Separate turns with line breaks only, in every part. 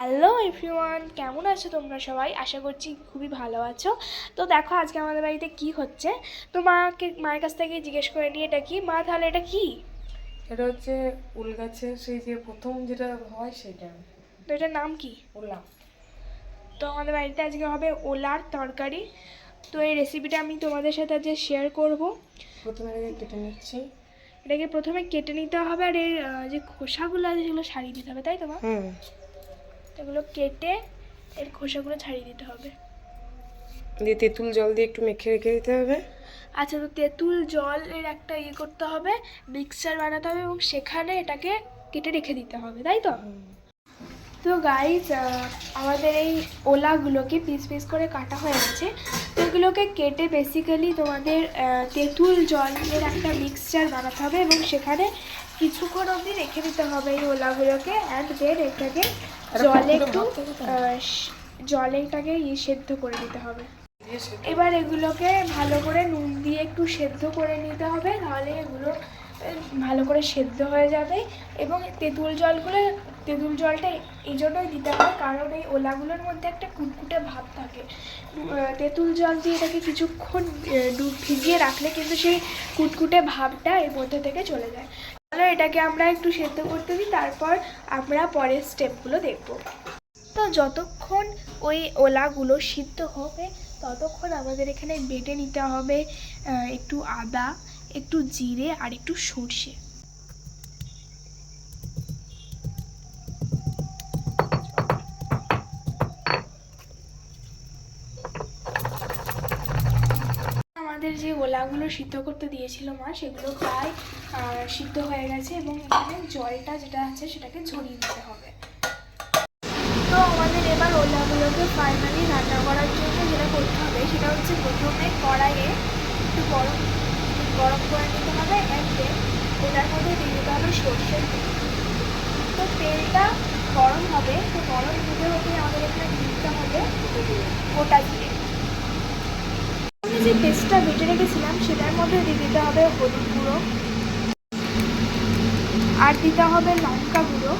Hello everyone কেমন আছো তোমরা সবাই? আশা করছি খুবই ভালো আছো। তো দেখো আজকে আমাদের বাড়িতে কি হচ্ছে? তো মাকে মায়ের কাছ থেকে জিজ্ঞেস করে নিয়ে এটা কি? মা তাহলে এটা কি?
এটা হচ্ছে উল গাছের সেই যে প্রথম যেটা হয় সেটা।
তো এটার নাম কি?
ওলা।
তো আমাদের বাড়িতে আজকে হবে ওলার তরকারি। তো এই রেসিপিটা আমি তোমাদের সাথে আজকে শেয়ার করব।
প্রথমে কেটে নিচ্ছি।
এটাকে প্রথমে কেটে নিতে হবে আর এর যে খোসাগুলো আছে সেগুলো সারিয়ে দিতে হবে তাই তো মা?
হুম।
এগুলো কেটে এর খোসাগুলো ছাড়িয়ে দিতে হবে।
দিয়ে তেঁতুল জল দিয়ে একটু মেখে রেখে দিতে হবে।
আচ্ছা তো তেঁতুল জলের একটা ইয়ে করতে হবে মিক্সচার বানাতে হবে এবং সেখানে এটাকে কেটে রেখে দিতে হবে তাই তো? তো গাইজ আমাদের এই ওলাগুলোকে পিস পিস করে কাটা হয়ে গেছে। তো এগুলোকে কেটে বেসিক্যালি তোমাদের তেঁতুল জলের একটা মিক্সচার বানাতে হবে এবং সেখানে কিছুক্ষণ অবধি রেখে দিতে হবে এই ওলাগুলোকে অ্যান্ড দেন এটাকে জলে একটু জলে এটাকে ইয়ে সেদ্ধ করে দিতে হবে। এবার এগুলোকে ভালো করে নুন দিয়ে একটু সেদ্ধ করে নিতে হবে তাহলে এগুলো ভালো করে সেদ্ধ হয়ে যাবে এবং তেঁতুল জলগুলো, তেঁতুল জলটা এই জন্যই দিতে হয় কারণ এই ওলাগুলোর মধ্যে একটা কুটকুটে ভাব থাকে। তেঁতুল জল দিয়ে এটাকে কিছুক্ষণ ভিজিয়ে রাখলে কিন্তু সেই কুটকুটে ভাবটা এর মধ্যে থেকে চলে যায়। তাহলে এটাকে আমরা একটু সেদ্ধ করতে দিই, তারপর আমরা পরের স্টেপগুলো দেখব। তো যতক্ষণ ওই ওলাগুলো সিদ্ধ হবে, ততক্ষণ আমাদের এখানে বেটে নিতে হবে একটু আদা। একটু জিরে আর একটু সর্ষে। আমাদের যে ওলাগুলো সিদ্ধ করতে দিয়েছিল মা, সেগুলো প্রায় সিদ্ধ হয়ে গেছে এবং এখানে জলটা যেটা আছে সেটাকে ঝরিয়ে দিতে হবে। তো আমাদের এবার ওলাগুলোকে ফাইনালি রান্না করার জন্য যেটা করতে হবে, সেটা হচ্ছে প্রথমে কড়াইয়ে একটু গরম করে নিতে হবে অ্যান্ড দেন ওটার মধ্যে দিয়ে দিতে হবে সর্ষের তেল। তো তেলটা গরম হবে, তো গরম হতে হতে আমাদের এখানে দিতে হবে গোটা জিরে। আমি যে পেস্টটা বেটে রেখেছিলাম, সেটার মধ্যে দিয়ে দিতে হবে হলুদ গুঁড়ো। আর দিতে হবে লঙ্কা গুঁড়ো।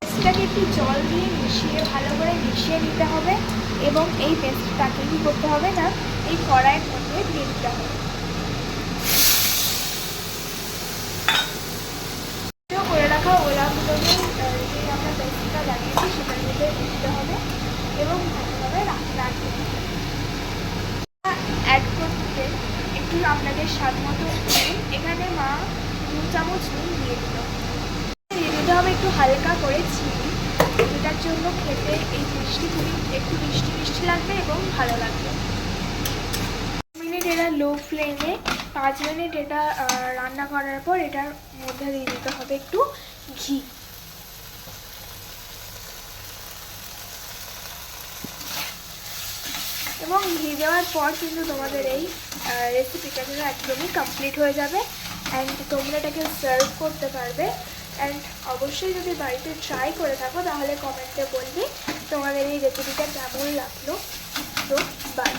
পেস্টটাকে একটু জল দিয়ে মিশিয়ে, ভালো করে মিশিয়ে নিতে হবে এবং এই পেস্টটাকে কী করতে হবে না, এই কড়াইয়ের মধ্যে দিয়ে দিতে হবে সেদ্ধ করে রাখা ওলাগুলোকে আহ, যে আমরা পেস্টটা বানিয়েছি সেটার মধ্যে দিয়ে দিতে হবে এবং ভালোভাবে রাখতে অ্যাড করতে একটু আপনাদের স্বাদ মতো এখানে মা দু চামচ নুন দিয়ে দিল। দিয়ে দিতে হবে একটু হালকা করে চিনি। যেটার জন্য খেতে এই মিষ্টি খুবই, একটু মিষ্টি মিষ্টি লাগবে এবং ভালো লাগবে। মিনিট এটা লো ফ্লেমে পাঁচ মিনিট এটা রান্না করার পর এটার মধ্যে দিয়ে দিতে হবে একটু ঘি। এবং ঘি দেওয়ার পর কিন্তু তোমাদের এই রেসিপিটা কিন্তু একদমই কমপ্লিট হয়ে যাবে অ্যান্ড তোমরা এটাকে সার্ভ করতে পারবে অ্যান্ড অবশ্যই যদি বাড়িতে ট্রাই করে থাকো, তাহলে কমেন্টে বলবে তোমাদের এই রেসিপিটা কেমন লাগল। তো বাই